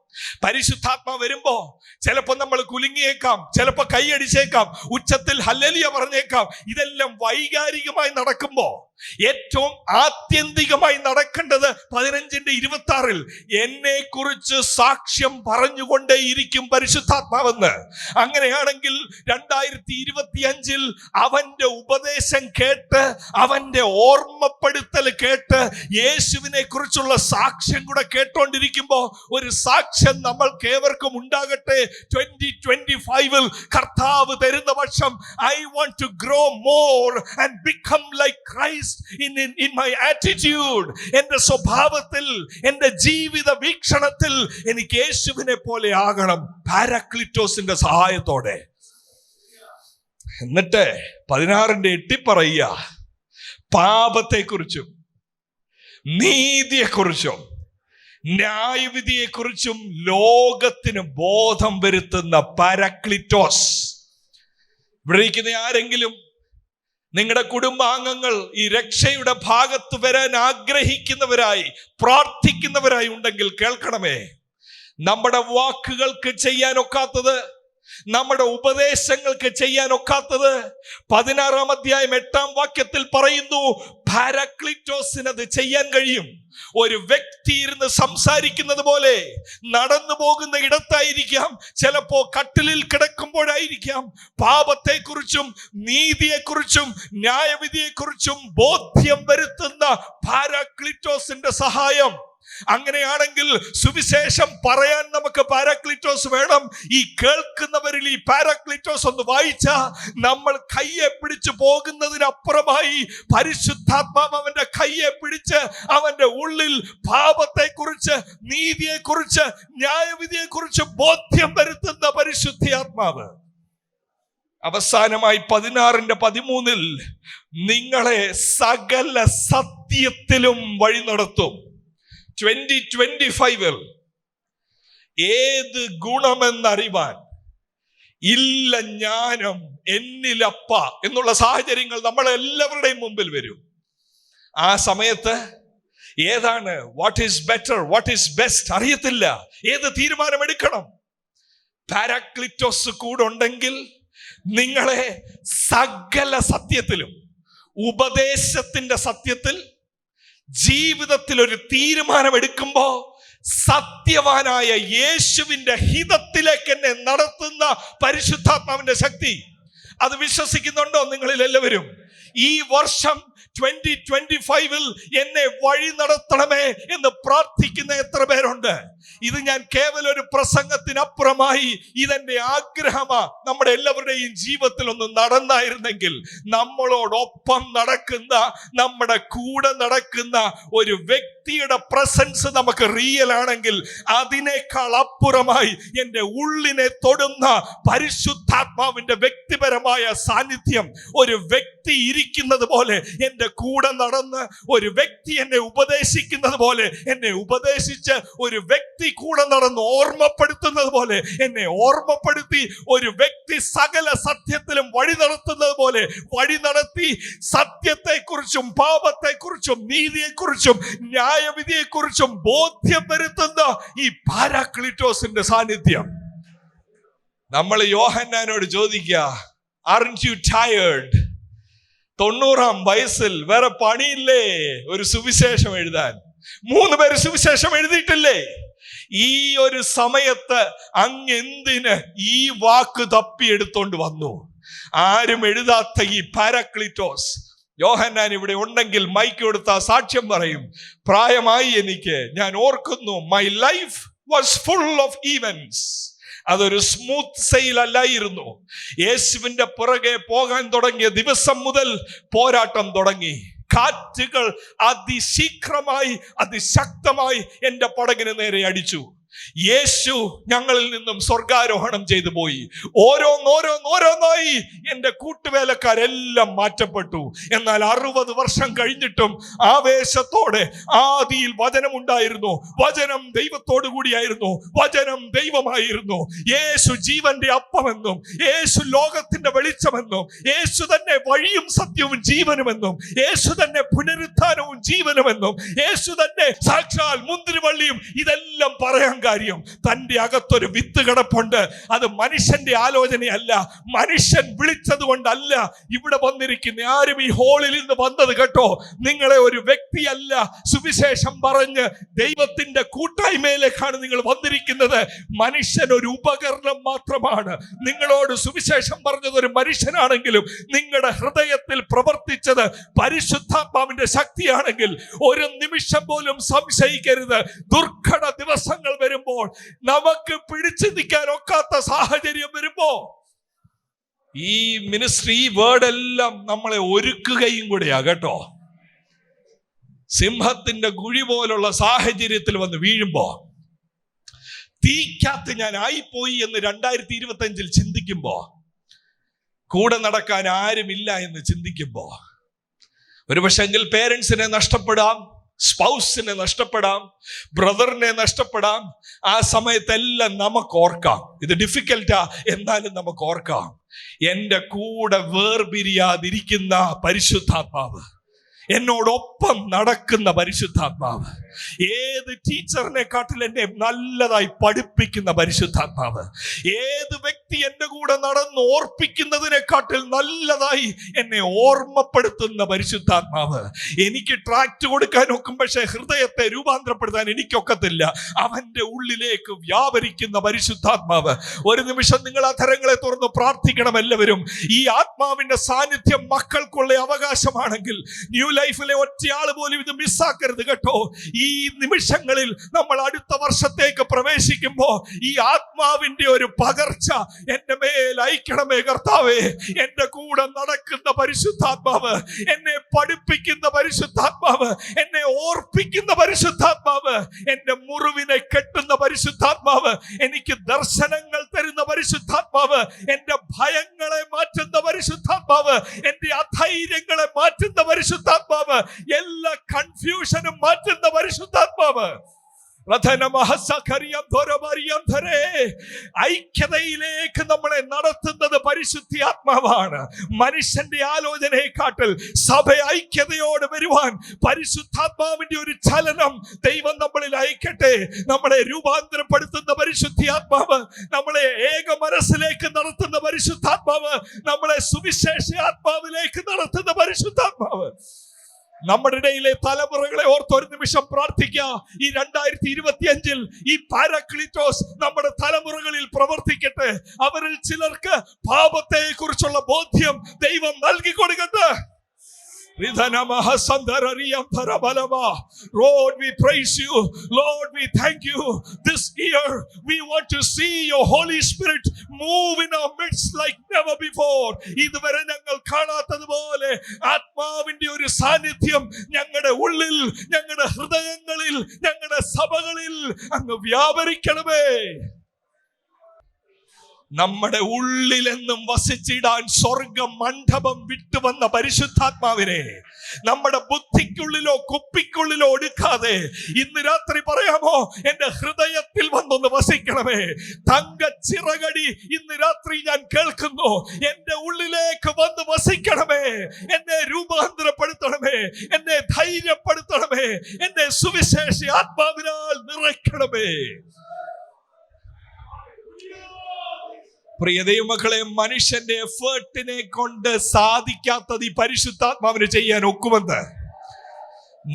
പരിശുദ്ധാത്മാ വരുമ്പോ ചിലപ്പോ നമ്മൾ കുലുങ്ങിയേക്കാം ചിലപ്പോ കൈയടിച്ചേക്കാം ഉച്ചത്തിൽ ഹല്ലലിയ പറഞ്ഞേക്കാം ഇതെല്ലാം വൈകാരികമായി നടക്കുമ്പോ ഏറ്റവും ആത്യന്തികമായി നടക്കേണ്ടത് പതിനഞ്ചിന്റെ ഇരുപത്തി ആറിൽ എന്നെ കുറിച്ച് സാക്ഷ്യം പറഞ്ഞുകൊണ്ടേയിരിക്കും പരിശുദ്ധാത്മാവെന്ന്. അങ്ങനെയാണെങ്കിൽ രണ്ടായിരത്തി ഇരുപത്തി അഞ്ചിൽ അവന്റെ ഉപദേശം കേട്ട് അവന്റെ ഓർമ്മപ്പെടുത്തൽ കേട്ട് യേശുവിനെ കുറിച്ചുള്ള സാക്ഷ്യം കൂടെ കേട്ടോണ്ടിരിക്കുമ്പോ ഒരു സാക്ഷ്യം നമ്മൾക്ക് ഏവർക്കും ഉണ്ടാകട്ടെ. ട്വന്റി ട്വന്റി ഫൈവിൽ കർത്താവ് തരുന്ന പക്ഷം I want to grow more and become like Christ in in my attitude എന്റെ സ്വഭാവത്തിൽ എന്റെ ജീവിത വീക്ഷണത്തിൽ എനിക്ക് യേശുവിനെ പോലെ ആകണം പാരാക്ലിറ്റോസിന്റെ സഹായത്തോടെ. എന്നിട്ട് പതിനാറിന്റെ എട്ടി പറയുക പാപത്തെക്കുറിച്ചും നീതിയെക്കുറിച്ചും ന്യായവിധിയെക്കുറിച്ചും ലോകത്തിന് ബോധം വരുത്തുന്ന പാരാക്ലിറ്റോസ്. ഇവിടെ ഇരിക്കുന്ന ആരെങ്കിലും നിങ്ങളുടെ കുടുംബാംഗങ്ങൾ ഈ രക്ഷയുടെ ഭാഗത്ത് വരാൻ ആഗ്രഹിക്കുന്നവരായി പ്രാർത്ഥിക്കുന്നവരായി ഉണ്ടെങ്കിൽ കേൾക്കണമേ. നമ്മുടെ വാക്കുകൾക്ക് ചെയ്യാനൊക്കാത്തത് നമ്മുടെ ഉപദേശങ്ങൾക്ക് ചെയ്യാൻ ഒക്കാത്തത് പതിനാറാം അധ്യായം എട്ടാം വാക്യത്തിൽ പറയുന്നു പാരാക്ലിറ്റോസിന് അത് ചെയ്യാൻ കഴിയും. ഒരു വ്യക്തി ഇരുന്ന് സംസാരിക്കുന്നത് പോലെ നടന്നു പോകുന്ന ഇടത്തായിരിക്കാം ചിലപ്പോ കട്ടിലിൽ കിടക്കുമ്പോഴായിരിക്കാം. പാപത്തെക്കുറിച്ചും നീതിയെക്കുറിച്ചും ന്യായവിധിയെക്കുറിച്ചും ബോധ്യം വരുത്തുന്ന പാരാക്ലിറ്റോസിന്റെ സഹായം അങ്ങനെയാണെങ്കിൽ സുവിശേഷം പറയാൻ നമുക്ക് പാരാക്ലിറ്റോസ് വേണം. ഈ കേൾക്കുന്നവരിൽ ഈ പാരാക്ലിറ്റോസ് ഒന്ന് വായിച്ച നമ്മൾ കയ്യെ പിടിച്ചു പോകുന്നതിനപ്പുറമായി പരിശുദ്ധാത്മാവ് അവന്റെ കയ്യെ പിടിച്ച് അവന്റെ ഉള്ളിൽ പാപത്തെക്കുറിച്ച് നീതിയെക്കുറിച്ച് ന്യായവിധിയെക്കുറിച്ച് ബോധ്യം വരുത്തുന്ന പരിശുദ്ധിയാത്മാവ് അവസാനമായി പതിനാറിന്റെ പതിമൂന്നിൽ നിങ്ങളെ സകല സത്യത്തിലും വഴി നടത്തും. ട്വന്റി ട്വന്റി ഫൈവിൽ ഏത് ഗുണമെന്നറിവാൻ ഇല്ല ജ്ഞാനം എന്നിലപ്പ എന്നുള്ള സാഹചര്യങ്ങൾ നമ്മളെല്ലാവരുടെയും മുമ്പിൽ വരും. ആ സമയത്ത് ഏതാണ്? What is better what is best അറിയത്തില്ല. ഏത് തീരുമാനമെടുക്കണം? പാരാക്ലിറ്റോസ് കൂടുണ്ടെങ്കിൽ നിങ്ങളെ സകല സത്യത്തിലും ഉപദേശത്തിന്റെ സത്യത്തിൽ ജീവിതത്തിൽ ഒരു തീരുമാനമെടുക്കുമ്പോൾ സത്യവാനായ യേശുവിന്റെ ഹിതത്തിലേക്ക് എന്നെ നടത്തുന്ന പരിശുദ്ധാത്മാവിന്റെ ശക്തി. അത് വിശ്വസിക്കുന്നുണ്ടോ നിങ്ങളിൽ എല്ലാവരും ഈ വർഷം ട്വന്റി ട്വന്റി ഫൈവിൽ എന്നെ വഴി നടത്തണമേ എന്ന് പ്രാർത്ഥിക്കുന്ന എത്ര പേരുണ്ട്? ഇത് ഞാൻ കേവലം ഒരു പ്രസംഗത്തിനപ്പുറമായി ഇതെന്റെ ആഗ്രഹമാ നമ്മുടെ എല്ലാവരുടെയും ജീവിതത്തിൽ ഒന്ന് നടന്നായിരുന്നെങ്കിൽ നമ്മളോടൊപ്പം നടക്കുന്ന നമ്മുടെ കൂടെ നടക്കുന്ന ഒരു വ്യക്തിയുടെ പ്രസൻസ് നമുക്ക് റിയൽ ആണെങ്കിൽ അതിനേക്കാൾ അപ്പുറമായി എന്റെ ഉള്ളിനെ തൊടുന്ന പരിശുദ്ധാത്മാവിന്റെ വ്യക്തിപരമായ സാന്നിധ്യം ഒരു വ്യക്തി ഇരിക്കുന്നത് പോലെ എന്റെ കൂടെ നടന്ന് ഒരു വ്യക്തി എന്നെ ഉപദേശിക്കുന്നത് പോലെ എന്നെ ഉപദേശിച്ച് ഒരു വ്യക്തി കൂടെ നടന്ന് ഓർമ്മപ്പെടുത്തുന്നത് പോലെ എന്നെ ഓർമ്മപ്പെടുത്തി ഒരു വ്യക്തി സകല സത്യത്തിലും വഴി നടത്തുന്നത് പോലെ വഴി നടത്തി സത്യത്തെക്കുറിച്ചും പാപത്തെക്കുറിച്ചും നീതിയെക്കുറിച്ചും ന്യായവിധിയെക്കുറിച്ചും ബോധ്യം വരുത്തുന്ന ഈ പാരാക്ലിറ്റോസിന്റെ സാന്നിധ്യം. നമ്മൾ യോഹന്നാനോട് ചോദിക്കുക ആർ യു ടയേർഡ് തൊണ്ണൂറാം വയസ്സിൽ വേറെ പണിയില്ലേ? ഒരു സുവിശേഷം എഴുതാൻ. മൂന്ന് പേര് സുവിശേഷം എഴുതിയിട്ടില്ലേ? ഈ ഒരു സമയത്ത് അങ്ങ് എന്തിന് ഈ വാക്ക് തപ്പിയെടുത്തോണ്ട് വന്നു? ആരും എഴുതാത്ത ഈ പാരക്ലിറ്റോസ്. യോഹന്നാൻ ഇവിടെ ഉണ്ടെങ്കിൽ മൈക്ക് കൊടുത്ത സാക്ഷ്യം പറയും പ്രായമായി എനിക്ക് ഞാൻ ഓർക്കുന്നു my life was full of events അതൊരു സ്മൂത്ത് സെയിൽ അല്ലായിരുന്നു. യേശുവിന്റെ പുറകെ പോകാൻ തുടങ്ങിയ ദിവസം മുതൽ പോരാട്ടം തുടങ്ങി. കാറ്റുകൾ അതിശീഘ്രമായി അതിശക്തമായി എന്റെ പടകിന് നേരെ അടിച്ചു. യേശു ഞങ്ങളിൽ നിന്നും സ്വർഗാരോഹണം ചെയ്തു പോയി. ഓരോന്നോരോന്നോരോന്നായി എന്റെ കൂട്ടുവേലക്കാരെല്ലാം മാറ്റപ്പെട്ടു. എന്നാൽ അറുപത് വർഷം കഴിഞ്ഞിട്ടും ആവേശത്തോടെ ആദിയിൽ വചനമുണ്ടായിരുന്നു. വചനം ദൈവത്തോടു കൂടിയായിരുന്നു. വചനം ദൈവമായിരുന്നു. യേശു ജീവന്റെ അപ്പമെന്നും യേശു ലോകത്തിന്റെ വെളിച്ചമെന്നും യേശു തന്നെ വഴിയും സത്യവും ജീവനുമെന്നും യേശു തന്നെ പുനരുത്ഥാനവും ജീവനുമെന്നും യേശു തന്നെ സാക്ഷാൽ മുന്തിരിവള്ളിയും ഇതെല്ലാം പറയാൻ കാര്യം തന്റെ അകത്തൊരു വിത്ത് കിടപ്പുണ്ട്. അത് മനുഷ്യന്റെ ആലോചനയല്ല. മനുഷ്യൻ വിളിച്ചത് കൊണ്ടല്ല ഇവിടെ വന്നിരിക്കുന്ന. ആരും ഈ ഹോളിൽ നിന്ന് വന്നത് കേട്ടോ. നിങ്ങളെ ഒരു വ്യക്തിയല്ല. സുവിശേഷം പറഞ്ഞ് ദൈവത്തിന്റെ കൂട്ടായ്മയിലേക്കാണ് നിങ്ങൾ വന്നിരിക്കുന്നത്. മനുഷ്യൻ ഒരു ഉപകരണം മാത്രമാണ്. നിങ്ങളോട് സുവിശേഷം പറഞ്ഞത് ഒരു മനുഷ്യനാണെങ്കിലും നിങ്ങളുടെ ഹൃദയത്തിൽ പ്രവർത്തിച്ചത് പരിശുദ്ധാത്മാവിന്റെ ശക്തിയാണെങ്കിൽ ഒരു നിമിഷം പോലും സംശയിക്കരുത്. ദുർഘട ദിവസങ്ങൾ വരുമ്പോൾ നമുക്ക് പിടിച്ചു നിൽക്കാൻ ഒക്കാത്ത സാഹചര്യം വരുമ്പോ ഈ മിനിസ്ട്രി ഈ വേർഡ് എല്ലാം നമ്മളെ ഒരുക്കുകയും കൂടെയാ കേട്ടോ? സിംഹത്തിന്റെ കുഴി പോലുള്ള സാഹചര്യത്തിൽ വന്ന് വീഴുമ്പോ തീക്കകത്ത് ഞാൻ ആയിപ്പോയി എന്ന് രണ്ടായിരത്തി ഇരുപത്തി അഞ്ചിൽ ചിന്തിക്കുമ്പോ കൂടെ നടക്കാൻ ആരുമില്ല എന്ന് ചിന്തിക്കുമ്പോ ഒരു പക്ഷെങ്കിൽ പേരൻസിനെ നഷ്ടപ്പെടാം. സ്പൗസിനെ നഷ്ടപ്പെടാം ബ്രദറിനെ നഷ്ടപ്പെടാം. ആ സമയത്തെല്ലാം നമുക്ക് ഓർക്കാം. ഇത് ഡിഫിക്കൽട്ടാ എന്നാലും നമുക്ക് ഓർക്കാം. എന്റെ കൂടെ വേർപിരിയാതിരിക്കുന്ന പരിശുദ്ധാത്മാവ്. എന്നോടൊപ്പം നടക്കുന്ന പരിശുദ്ധാത്മാവ്. ഏത് ടീച്ചറിനെക്കാട്ടിൽ എന്നെ നല്ലതായി പഠിപ്പിക്കുന്ന പരിശുദ്ധാത്മാവ്. ഏത് വ്യക്തി എന്റെ കൂടെ നടന്ന് ഓർപ്പിക്കുന്നതിനെക്കാട്ടിൽ നല്ലതായി എന്നെ ഓർമ്മപ്പെടുത്തുന്ന പരിശുദ്ധാത്മാവ്. എനിക്ക് ട്രാക്ട് കൊടുക്കാൻ ഒക്കും പക്ഷേ ഹൃദയത്തെ രൂപാന്തരപ്പെടുത്താൻ എനിക്കൊക്കത്തില്ല. അവന്റെ ഉള്ളിലേക്ക് വ്യാപരിക്കുന്ന പരിശുദ്ധാത്മാവ്. ഒരു നിമിഷം നിങ്ങൾ അധരങ്ങളെ തുറന്ന് പ്രാർത്ഥിക്കണം എല്ലാവരും ഈ ആത്മാവിന്റെ സാന്നിധ്യം മക്കൾക്കുള്ള അവകാശമാണെങ്കിൽ ന്യൂ ലൈഫിലെ ഒറ്റയാൾ പോലും ഇത് മിസ്സാക്കരുത് കേട്ടോ. ഈ നിമിഷങ്ങളിൽ നമ്മൾ അടുത്ത വർഷത്തേക്ക് പ്രവേശിക്കുമ്പോൾ ഈ ആത്മാവിന്റെ ഒരു പകർച്ച എന്റെ മേൽ അയക്കണമേ കർത്താവേ. എന്റെ കൂടെ നടക്കുന്ന പരിശുദ്ധാത്മാവ് എന്നെ പഠിപ്പിക്കുന്ന പരിശുദ്ധാത്മാവ് എന്നെ ഓർപ്പിക്കുന്ന പരിശുദ്ധാത്മാവ് എന്റെ മുറിവിനെ കെട്ടുന്ന പരിശുദ്ധാത്മാവ് എനിക്ക് ദർശനങ്ങൾ തരുന്ന പരിശുദ്ധാത്മാവ് എന്റെ ഭയങ്ങളെ മാറ്റുന്ന പരിശുദ്ധാത്മാവ് എന്റെ അധൈര്യങ്ങളെ മാറ്റുന്ന പരിശുദ്ധാത്മാവ് എല്ലാ കൺഫ്യൂഷനും മാറ്റുന്ന പരിശുദ്ധാത്മാവ്. ഐക്യതയിലേക്ക് നമ്മളെ നടത്തുന്നത് പരിശുദ്ധി ആത്മാവാണ് മനുഷ്യന്റെ ആലോചനയെക്കാട്ടിൽ സഭ ഐക്യതയോട് വരുവാൻ പരിശുദ്ധാത്മാവിന്റെ ഒരു ചലനം ദൈവം നമ്മളിൽ അയക്കട്ടെ. നമ്മളെ രൂപാന്തരപ്പെടുത്തുന്ന പരിശുദ്ധി ആത്മാവ് നമ്മളെ ഏക മനസ്സിലേക്ക് നടത്തുന്ന പരിശുദ്ധാത്മാവ് നമ്മളെ സുവിശേഷ ആത്മാവിലേക്ക് നടത്തുന്ന പരിശുദ്ധാത്മാവ്. നമ്മുടെ ഇടയിലെ തലമുറകളെ ഓർത്ത് ഒരു നിമിഷം പ്രാർത്ഥിക്കാം ഈ രണ്ടായിരത്തി ഇരുപത്തി അഞ്ചിൽ ഈ പാരാക്ലിറ്റോസ് നമ്മുടെ തലമുറകളിൽ പ്രവർത്തിക്കട്ടെ. അവരിൽ ചിലർക്ക് പാപത്തെ കുറിച്ചുള്ള ബോധ്യം ദൈവം നൽകി കൊടുക്കട്ടെ Lord, we praise you. Lord, we thank you. This year, we want to see your Holy Spirit move in our midst like never before. ഇതുവരെ ഞങ്ങൾ കാണാത്തതുപോലെ ആത്മാവിന്റെ ഒരു സാന്നിധ്യം ഞങ്ങളുടെ ഉള്ളിൽ ഞങ്ങളുടെ ഹൃദയങ്ങളിൽ ഞങ്ങളുടെ സഭകളിൽ അങ്ങ് വ്യാപരിക്കണമേ നമ്മുടെ ഉള്ളിലെന്നും വസിച്ചിടാൻ സ്വർഗ മണ്ഡപം വിട്ടുവന്ന പരിശുദ്ധാത്മാവിനെ നമ്മുടെ ബുദ്ധിക്കുള്ളിലോ കുപ്പിക്കുള്ളിലോ എടുക്കാതെ ഇന്ന് രാത്രി പറയാമോ എന്റെ ഹൃദയത്തിൽ വന്നൊന്ന് വസിക്കണമേ. തങ്ക ചിറകടി ഇന്ന് രാത്രി ഞാൻ കേൾക്കുന്നു. എന്റെ ഉള്ളിലേക്ക് വന്ന് വസിക്കണമേ. എന്നെ രൂപാന്തരപ്പെടുത്തണമേ. എന്നെ ധൈര്യപ്പെടുത്തണമേ. എന്നെ സുവിശേഷി ആത്മാവിനാൽ നിറയ്ക്കണമേ. പ്രിയ ദൈവമക്കളെ മനുഷ്യന്റെ എഫേർട്ടിനെ കൊണ്ട് സാധിക്കാത്തത് ഈ പരിശുദ്ധാത്മാവിന് ചെയ്യാൻ ഒക്കുമെന്ന്.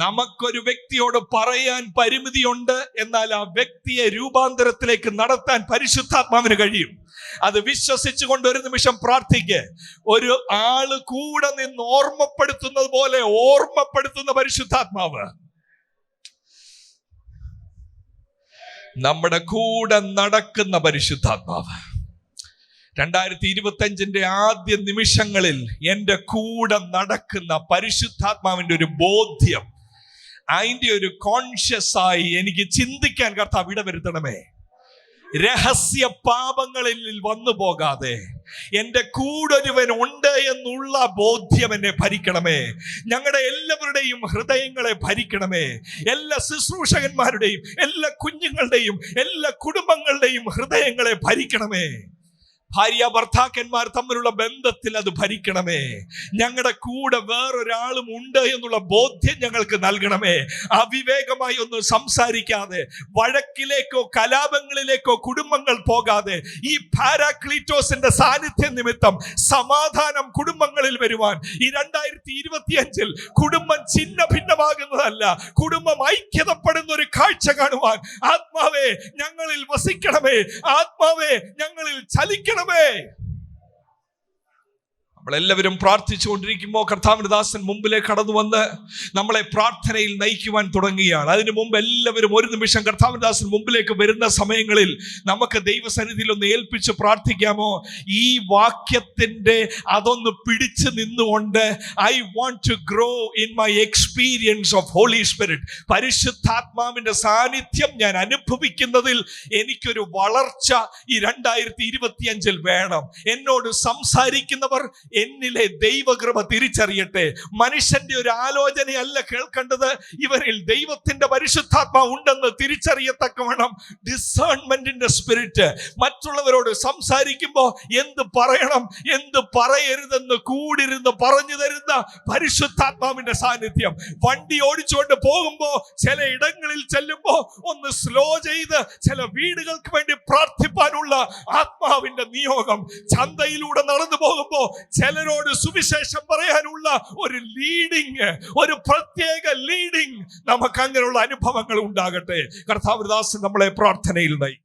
നമുക്കൊരു വ്യക്തിയോട് പറയാൻ പരിമിതിയുണ്ട് എന്നാൽ ആ വ്യക്തിയെ രൂപാന്തരത്തിലേക്ക് നടത്താൻ പരിശുദ്ധാത്മാവിന് കഴിയും. അത് വിശ്വസിച്ചുകൊണ്ട് ഒരു നിമിഷം പ്രാർത്ഥിക്ക്. ഒരു ആൾ കൂടെ നിന്ന് ഓർമ്മപ്പെടുത്തുന്നത് പോലെ ഓർമ്മപ്പെടുത്തുന്ന പരിശുദ്ധാത്മാവ്. നമ്മുടെ കൂടെ നടക്കുന്ന പരിശുദ്ധാത്മാവ്. രണ്ടായിരത്തി ഇരുപത്തി അഞ്ചിന്റെ ആദ്യ നിമിഷങ്ങളിൽ എന്റെ കൂടെ നടക്കുന്ന പരിശുദ്ധാത്മാവിന്റെ ഒരു ബോധ്യം അതിന്റെ ഒരു കോൺഷ്യസ് ആയി എനിക്ക് ചിന്തിക്കാൻ കർത്താവ് ഇടവരുത്തണമേ രഹസ്യ പാപങ്ങളിൽ വന്നു പോകാതെ എന്റെ കൂടൊരുവൻ ഉണ്ട് എന്നുള്ള ബോധ്യം എന്നെ ഭരിക്കണമേ. ഞങ്ങളുടെ എല്ലാവരുടെയും ഹൃദയങ്ങളെ ഭരിക്കണമേ. എല്ലാ ശുശ്രൂഷകന്മാരുടെയും എല്ലാ കുഞ്ഞുങ്ങളുടെയും എല്ലാ കുടുംബങ്ങളുടെയും ഹൃദയങ്ങളെ ഭരിക്കണമേ. ഭാര്യ ഭർത്താക്കന്മാർ തമ്മിലുള്ള ബന്ധത്തിൽ അത് ഭരിക്കണമേ. ഞങ്ങളുടെ കൂടെ വേറൊരാളും ഉണ്ട് എന്നുള്ള ബോധ്യം ഞങ്ങൾക്ക് നൽകണമേ. അവിവേകമായി ഒന്നും സംസാരിക്കാതെ വഴക്കിലേക്കോ കലാപങ്ങളിലേക്കോ കുടുംബങ്ങൾ പോകാതെ ഈ പാരാക്ലീറ്റോസിന്റെ സാന്നിധ്യ നിമിത്തം സമാധാനം കുടുംബങ്ങളിൽ വരുവാൻ ഈ രണ്ടായിരത്തി ഇരുപത്തി അഞ്ചിൽ കുടുംബം ചിന്ന ഭിന്നമാകുന്നതല്ല കുടുംബം ഐക്യതപ്പെടുന്ന ഒരു കാഴ്ച കാണുവാൻ ആത്മാവേ ഞങ്ങളിൽ വസിക്കണമേ. ആത്മാവേ ഞങ്ങളിൽ হবে നമ്മളെല്ലാവരും പ്രാർത്ഥിച്ചുകൊണ്ടിരിക്കുമ്പോൾ കർത്താവിന്റെ ദാസൻ മുമ്പിലേക്ക് കടന്നു വന്ന് നമ്മളെ പ്രാർത്ഥനയിൽ നയിക്കുവാൻ തുടങ്ങുകയാണ്. അതിനു മുമ്പ് എല്ലാവരും ഒരു നിമിഷം കർത്താവിന്റെ ദാസൻ മുമ്പിലേക്ക് വരുന്ന സമയങ്ങളിൽ നമുക്ക് ദൈവസന്നിധിയിൽ ഒന്ന് ഏൽപ്പിച്ച് പ്രാർത്ഥിക്കാമോ? ഈ വാക്യത്തിന്റെ അതൊന്ന് പിടിച്ച് നിന്നുകൊണ്ട് I want to grow in my experience of holy spirit പരിശുദ്ധാത്മാവിന്റെ സാന്നിധ്യം ഞാൻ അനുഭവിക്കുന്നതിൽ എനിക്കൊരു വളർച്ച ഈ രണ്ടായിരത്തി ഇരുപത്തി അഞ്ചിൽ വേണം. എന്നോട് സംസാരിക്കുന്നവർ എന്നിലെ ദൈവകൃപ തിരിച്ചറിയട്ടെ. മനുഷ്യന്റെ ഒരു ആലോചനയല്ല കേൾക്കേണ്ടത്. ഇവരിൽ ദൈവത്തിന്റെ പരിശുദ്ധാത്മാവ് ഉണ്ടെന്ന് തിരിച്ചറിയത്തക്കവണ്ണം ഡിസേൺമെന്റിന്റെ സ്പിരിറ്റ് മറ്റുള്ളവരോട് സംസാരിക്കുമ്പോൾ എന്ത് പറയണം എന്ത് പറയരുതെന്ന് കൂടിരുന്ന് പറഞ്ഞു തരുന്ന പരിശുദ്ധാത്മാവിന്റെ സാന്നിധ്യം. വണ്ടി ഓടിച്ചുകൊണ്ട് പോകുമ്പോൾ ചില ഇടങ്ങളിൽ ചെല്ലുമ്പോൾ ഒന്ന് സ്ലോ ചെയ്ത് ചില വീടുകൾക്ക് വേണ്ടി പ്രാർത്ഥിപ്പാനുള്ള ആത്മാവിന്റെ നിയോഗം ചന്തയിലൂടെ നടന്നു പോകുമ്പോ ചിലരോട് സുവിശേഷം പറയാനുള്ള ഒരു ലീഡിങ് ഒരു പ്രത്യേക ലീഡിങ് നമുക്ക് അങ്ങനെയുള്ള അനുഭവങ്ങൾ ഉണ്ടാകട്ടെ. കർത്താവ് ദാസ് നമ്മളെ പ്രാർത്ഥനയിൽ നയി